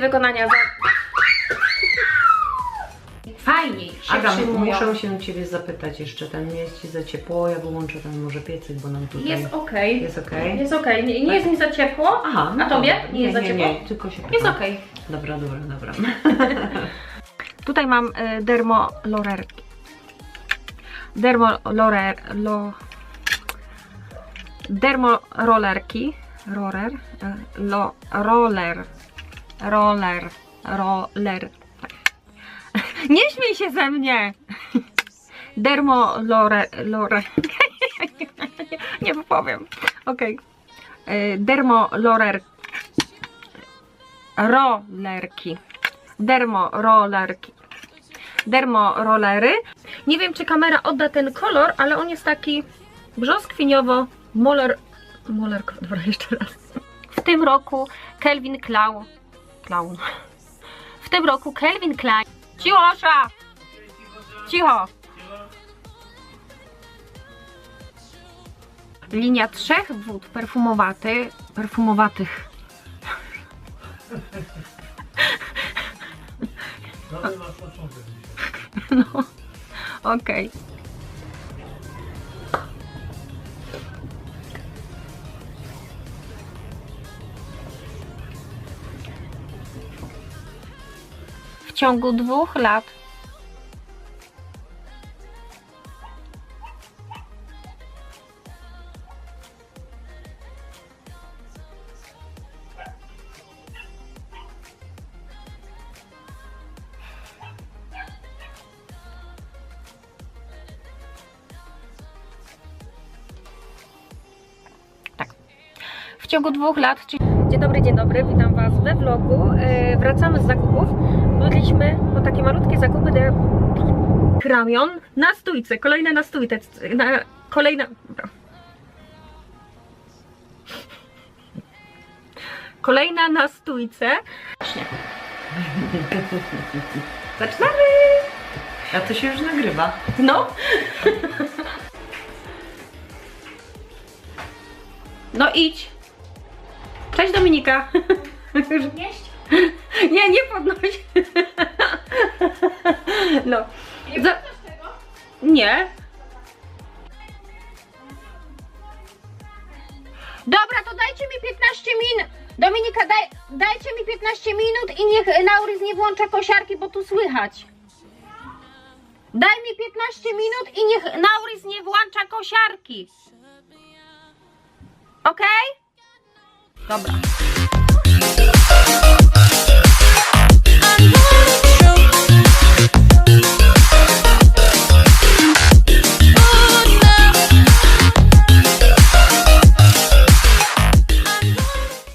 wykonania. Za... Fajniej się przyjmują. muszę się ciebie zapytać jeszcze, ten nie jest ci za ciepło, ja wyłączę ten może piecyk, bo nam tutaj... Jest okej. Jest okej? Jest okej. Nie, nie jest mi za ciepło. Aha, no A tobie? dobra. Nie jest za nie, ciepło? nie, tylko się Jest okej. Dobra, dobra, dobra. Tutaj mam y, dermolorerki. Dermolorer... Lo... Dermorollerki. Roller. y, Lo, roller. Roller. Roller. Tak. Nie śmiej się ze mnie! Dermolore... Lore... nie, nie powiem. Okej. Y, Dermolorer... Rollerki. Dermorollerki. Dermorolery. Nie wiem, czy kamera odda ten kolor, ale on jest taki brzoskwiniowo moler... Moler... Dobra, jeszcze raz. W tym roku Kelvin Klau... Clown. W tym roku Kelvin Klein... Cicho, Osza! Cicho! Linia trzech wód perfumowaty, perfumowatych. No, okej. W ciągu dwóch lat w ciągu dwóch lat. Czyli... Dzień dobry, dzień dobry, witam Was we vlogu. E, wracamy z zakupów. Byliśmy po takie malutkie zakupy de ramion na stójce. Kolejne na stójce. Na, kolejna. dobra. Kolejna na stójce. Właśnie. Zaczynamy! A to się już nagrywa. No. No idź. Cześć Dominika. Podnieść? Nie, nie podnoś. No. Nie Za- tego? Nie. Dobra, to dajcie mi 15 minut. Dominika, daj, dajcie mi 15 minut i niech Naurys nie włącza kosiarki, bo tu słychać. Daj mi 15 minut i niech Naurys nie włącza kosiarki. Okej? Dobra.